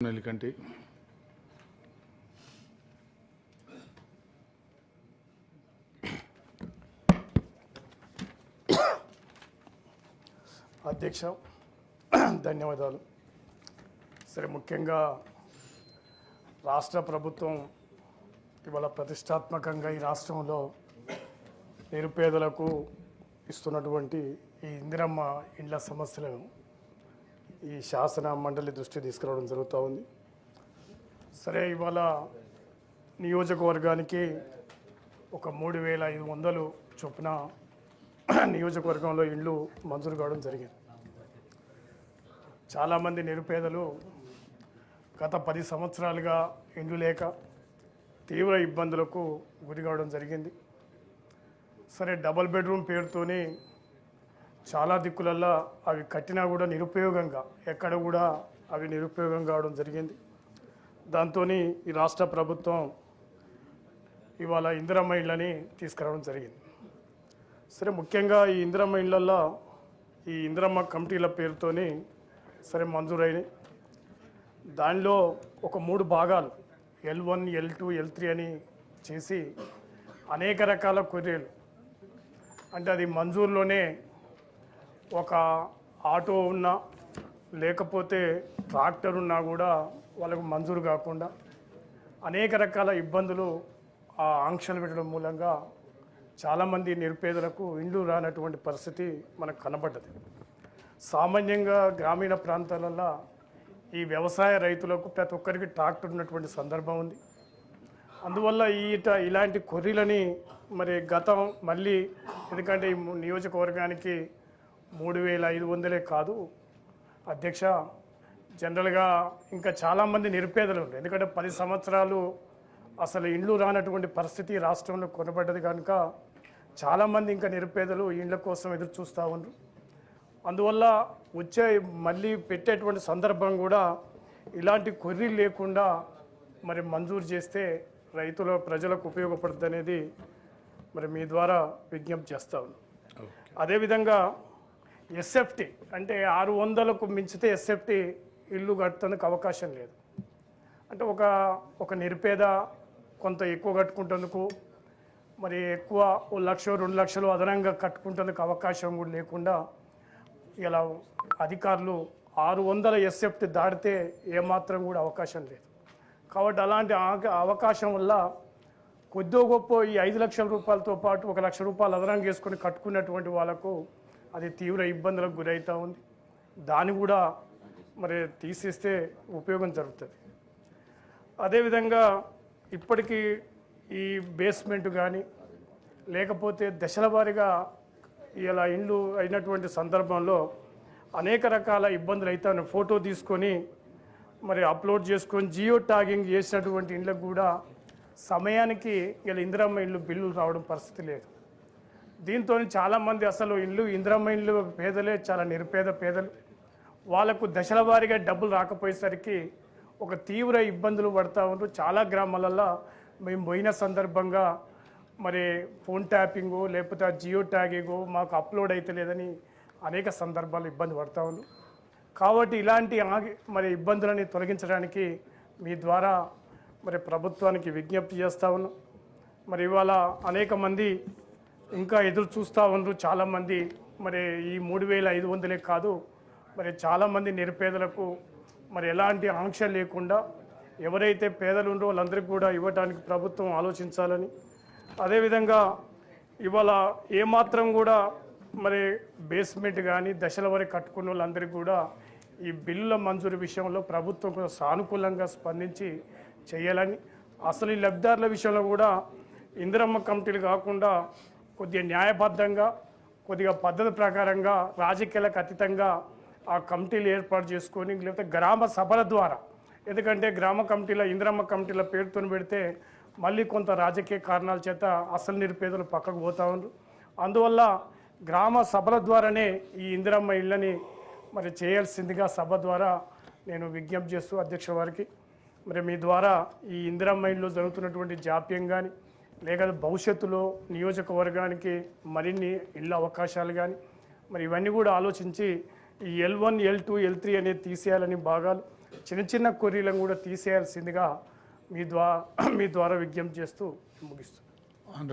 నెల్లికంటి. అధ్యక్ష ధన్యవాదాలు. సరే ముఖ్యంగా రాష్ట్ర ప్రభుత్వం ఇవాళ ప్రతిష్టాత్మకంగా ఈ రాష్ట్రంలో నిరుపేదలకు ఇస్తున్నటువంటి ఈ ఇందిరమ్మ ఇండ్ల సమస్యలను ఈ శాసన మండలి దృష్టి తీసుకురావడం జరుగుతూ ఉంది. సరే ఇవాళ నియోజకవర్గానికి ఒక మూడు వేల ఐదు వందలు చొప్పున నియోజకవర్గంలో ఇండ్లు మంజూరు కావడం జరిగింది. చాలామంది నిరుపేదలు గత పది సంవత్సరాలుగా ఇండ్లు లేక తీవ్ర ఇబ్బందులకు గురి కావడం జరిగింది. సరే డబల్ బెడ్రూమ్ పేరుతోని చాలా దిక్కులల్లో అవి కట్టినా కూడా నిరుపయోగంగా ఎక్కడ కూడా అవి నిరుపయోగం కావడం జరిగింది. దాంతో ఈ రాష్ట్ర ప్రభుత్వం ఇవాళ ఇందిరమ్మ ఇళ్ళని తీసుకురావడం జరిగింది. సరే ముఖ్యంగా ఈ ఇందిరమ్మ ఇళ్ళల్లో ఈ ఇందిరమ్మ కమిటీల పేరుతోని సరే మంజూరైనవి దానిలో ఒక మూడు భాగాలు L one L two L three అని చేసి అనేక రకాల కొర్రీలు అంటే అది మంజూరులోనే ఒక ఆటో ఉన్నా లేకపోతే ట్రాక్టర్ ఉన్నా కూడా వాళ్ళకు మంజూరు కాకుండా అనేక రకాల ఇబ్బందులు ఆ ఆంక్షలు పెట్టడం మూలంగా చాలామంది నిరుపేదలకు ఇండ్లు రానటువంటి పరిస్థితి మనకు కనబడ్డది. సామాన్యంగా గ్రామీణ ప్రాంతాలలో ఈ వ్యవసాయ రైతులకు ప్రతి ఒక్కరికి ట్రాక్టర్ ఉన్నటువంటి సందర్భం ఉంది. అందువల్ల ఈట ఇలాంటి కొర్రీలని మరి గతం మళ్ళీ ఎందుకంటే ఈ నియోజకవర్గానికి మూడు వేల ఐదు వందలే కాదు. అధ్యక్ష జనరల్గా ఇంకా చాలామంది నిరుపేదలు ఉంటారు ఎందుకంటే పది సంవత్సరాలు అసలు ఇండ్లు రానటువంటి పరిస్థితి రాష్ట్రంలో కొనబడ్డది కనుక చాలామంది ఇంకా నిరుపేదలు ఇండ్ల కోసం ఎదురు చూస్తూ ఉన్నారు అందువల్ల వచ్చే మళ్ళీ పెట్టేటువంటి సందర్భం కూడా ఇలాంటి కొర్రీలు లేకుండా మరి మంజూరు చేస్తే రైతుల ప్రజలకు ఉపయోగపడుతుంది అనేది మరి మీ ద్వారా విజ్ఞప్తి చేస్తా ఉన్నాను అదేవిధంగా ఎస్ఎఫ్టీ అంటే ఆరు వందలకు మించితే ఎస్ఎఫ్టీ ఇల్లు కట్టడానికి అవకాశం లేదు. అంటే ఒక ఒక నిరుపేద కొంత ఎక్కువ కట్టుకుంటేందుకు మరి ఎక్కువ ఓ లక్ష రెండు లక్షలు అదనంగా కట్టుకుంటేందుకు అవకాశం కూడా లేకుండా ఇలా అధికారులు ఆరు వందల ఎస్ఎఫ్టీ దాటితే ఏమాత్రం కూడా అవకాశం లేదు. కాబట్టి అలాంటి ఆ- అవకాశం వల్ల కొద్దో గొప్ప ఈ ఐదు లక్షల రూపాయలతో పాటు ఒక లక్ష రూపాయలు అదనంగా వేసుకొని కట్టుకున్నటువంటి వాళ్ళకు అది తీవ్ర ఇబ్బందులకు గురవుతూ ఉంది. దాన్ని కూడా మరి తీసేస్తే ఉపయోగం జరుగుతుంది. అదేవిధంగా ఇప్పటికీ ఈ బేస్మెంట్ కానీ లేకపోతే దశల వారీగా ఇలా ఇండ్లు అయినటువంటి సందర్భంలో అనేక రకాల ఇబ్బందులు అవుతాయని ఫోటో తీసుకొని మరి అప్లోడ్ చేసుకొని జియో ట్యాగింగ్ చేసినటువంటి ఇండ్లకు కూడా సమయానికి ఇలా ఇందిరమ్మ ఇండ్లు బిల్లులు రావడం పరిస్థితి లేదు. దీంతో చాలామంది అసలు ఇల్లు ఇంద్రమ్మ ఇండ్లు పేదలే చాలా నిరుపేద పేదలు. వాళ్ళకు దశల వారీగా డబ్బులు రాకపోయేసరికి ఒక తీవ్ర ఇబ్బందులు పడతా ఉంటారు చాలా గ్రామాలలో మేము పోయిన సందర్భంగా మరి ఫోన్ ట్యాపింగు లేకపోతే జియో ట్యాగింగు మాకు అప్లోడ్ అయితే లేదని అనేక సందర్భాలు ఇబ్బంది పడతా కాబట్టి ఇలాంటి ఆగి- మరి ఇబ్బందులని తొలగించడానికి మీ ద్వారా మరి ప్రభుత్వానికి విజ్ఞప్తి చేస్తా ఉన్నాం. మరి ఇవాళ అనేక మంది ఇంకా ఎదురు చూస్తూ ఉన్నారు చాలామంది. మరి ఈ మూడు వేల ఐదు వందలే కాదు మరి చాలామంది నిరుపేదలకు మరి ఎలాంటి ఆంక్ష లేకుండా ఎవరైతే పేదలు ఉన్నారో వాళ్ళందరికీ కూడా ఇవ్వడానికి ప్రభుత్వం ఆలోచించాలని. అదేవిధంగా ఇవాళ ఏమాత్రం కూడా మరి బేస్మెంట్ కానీ దశల వరకు కట్టుకున్న వాళ్ళందరికీ కూడా ఈ బిల్లుల మంజూరు విషయంలో ప్రభుత్వం కూడా సానుకూలంగా స్పందించి చేయాలని. అసలు ఈ లబ్ధిదారుల విషయంలో కూడా ఇందిరమ్మ కమిటీలు కాకుండా కొద్దిగా న్యాయబద్ధంగా కొద్దిగా పద్ధతి ప్రకారంగా రాజకీయాలకు అతీతంగా ఆ కమిటీలు ఏర్పాటు చేసుకొని లేకపోతే గ్రామ సభల ద్వారా ఎందుకంటే గ్రామ కమిటీల ఇందిరమ్మ కమిటీల పేరుతో పెడితే మళ్ళీ కొంత రాజకీయ కారణాల చేత అసలు నిరుపేదలు పక్కకు పోతా ఉన్నారు. అందువల్ల గ్రామ సభల ద్వారానే ఈ ఇందిరమ్మ ఇళ్ళని మరి చేయాల్సిందిగా సభ ద్వారా నేను విజ్ఞప్తి చేస్తూ అధ్యక్ష వారికి మరి మీ ద్వారా ఈ ఇందిరమ్మ ఇళ్ళు జరుగుతున్నటువంటి జాప్యం కానీ లేక భవిష్యత్తులో నియోజకవర్గానికి మరిన్ని ఇళ్ళ అవకాశాలు కానీ మరి ఇవన్నీ కూడా ఆలోచించి ఈ L one L two L three అనేది తీసేయాలని భాగాలు చిన్న చిన్న కొర్రీలను కూడా తీసేయాల్సిందిగా మీ ద్వారా మీ ద్వారా విజ్ఞప్తి చేస్తూ ముగిస్తున్నాను